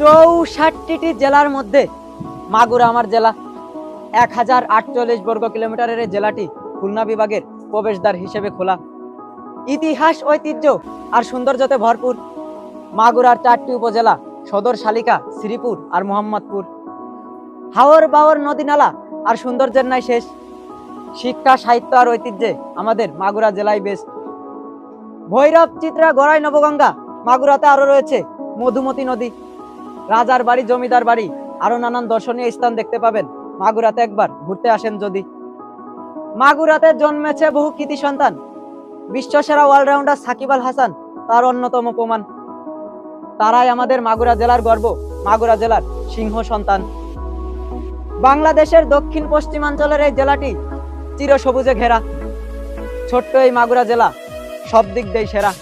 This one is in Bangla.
চৌষট্টিটি জেলার মধ্যে, মাগুরা আমার জেলা এক হাজার আটচল্লিশ বর্গ কিলোমিটারের জেলাটি খুলনা বিভাগের প্রবেশদ্বার হিসেবে খোলা। ইতিহাস, ঐতিহ্য আর সৌন্দর্যতে ভরপুর মাগুরার চারটি উপজেলা সদর শালিকা, শ্রীপুর আর মোহাম্মদপুর। হাওর বাওর নদী নালা আর সৌন্দর্যের নাই শেষ। শিক্ষা, সাহিত্য আর ঐতিহ্যে আমাদের মাগুরা জেলায় বেশ। ভৈরব, চিত্রা, গড়াই, নবগঙ্গা মাগুরাতে আরও রয়েছে মধুমতি নদী। রাজার বাড়ি, জমিদার বাড়ি, আরও নানান দর্শনীয় স্থান দেখতে পাবেন। মাগুরাতে একবার ঘুরতে আসেন যদি। মাগুরাতে জন্মেছে বহু কৃতি সন্তান। বিশ্বসেরা অলরাউন্ডার সাকিব আল হাসান, তার অন্যতম প্রমাণ। তারাই আমাদের মাগুরা জেলার গর্ব, মাগুরা জেলার সিংহ সন্তান। বাংলাদেশের দক্ষিণ পশ্চিমাঞ্চলের এই জেলাটি চিরসবুজে ঘেরা। ছোট্ট এই মাগুরা জেলা সব দিক দিয়ে সেরা।